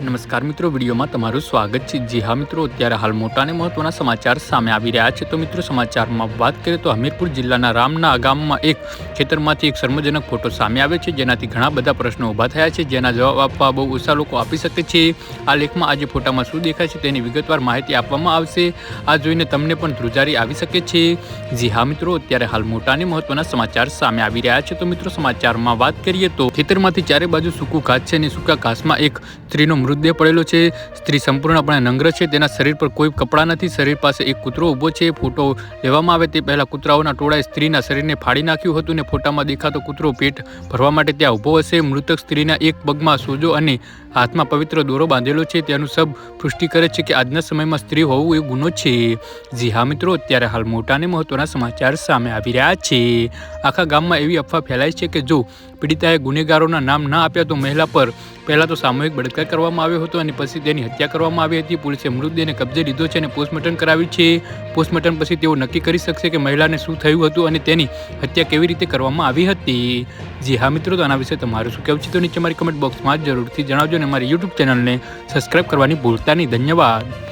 નમસ્કાર મિત્રો, વિડીયોમાં તમારું સ્વાગત છે. જી હા મિત્રો, અત્યારે હાલ મોટા અને મહત્વના સમાચાર સામે આવી રહ્યા છે. તો મિત્રો, સમાચારમાં વાત કરીએ તો હમીરપુર જિલ્લાના રામના ગામમાં એક ખેતરમાંથી એક શર્મજનક ફોટો સામે આવ્યો છે. જેનાથી ઘણા બધા પ્રશ્નો ઊભા થયા છે. જેના જવાબ આપવા બહુ ઓછા લોકો આપી શકે છે. આ લેખમાં આજે ફોટામાં શું દેખાય છે તેની વિગતવાર માહિતી આપવામાં આવશે. આ જોઈને તમને પણ ધ્રુજારી આવી શકે છે. જી હા મિત્રો, અત્યારે હાલ મોટા અને મહત્વના સમાચાર સામે આવી રહ્યા છે. તો મિત્રો, સમાચારમાં વાત કરીએ તો ખેતરમાંથી ચારે બાજુ સૂકું ઘાસ છે અને સૂકા ઘાસમાં એક સ્ત્રીનો મૃતદેહ પડેલો છે. સ્ત્રી સંપૂર્ણપણે નંગ્ર છે. તેના શરીર પર કોઈ કપડાં નથી. શરીર પાસે એક કૂતરો ઊભો છે. ફોટો લેવામાં આવે તે પહેલાં કૂતરાઓના ટોળાએ સ્ત્રીના શરીરને ફાડી નાખ્યું હતું ને ફોટામાં દેખાતો કૂતરો પેટ ભરવા માટે ત્યાં ઊભો હશે. મૃતક સ્ત્રીના એક પગમાં સોજો અને હાથમાં પવિત્ર દોરો બાંધેલો છે. તેનું સબ પુષ્ટિ કરે છે કે આજના સમયમાં સ્ત્રી હોવું એ ગુનો છે. જી હા, મિત્રો, અત્યારે હાલ મોટા અને મહત્વના સમાચાર સામે આવી રહ્યા છે. આખા ગામમાં એવી અફવા ફેલાય છે કે જો પીડિતાએ ગુનેગારોના નામ ના આપ્યા તો મહિલા પર પહેલાં તો સામૂહિક બળાત્કાર કરવામાં આવ્યો હતો અને પછી તેની હત્યા કરવામાં આવી હતી. પોલીસે મૃતદેહને કબજે લીધો છે અને પોસ્ટમોર્ટમ કરાવી છે. પોસ્ટમોર્ટમ પછી તેઓ નક્કી કરી શકશે કે મહિલાને શું થયું હતું અને તેની હત્યા કેવી રીતે કરવામાં આવી હતી. જી હા મિત્રો, તો આના વિશે તમારું શું કહેવું છે? તો નીચે મારી કમેન્ટ બોક્સમાં જરૂરથી જણાવજો અને મારી યુટ્યુબ ચેનલને સબસ્ક્રાઈબ કરવાની ભૂલતા નહીં. ધન્યવાદ.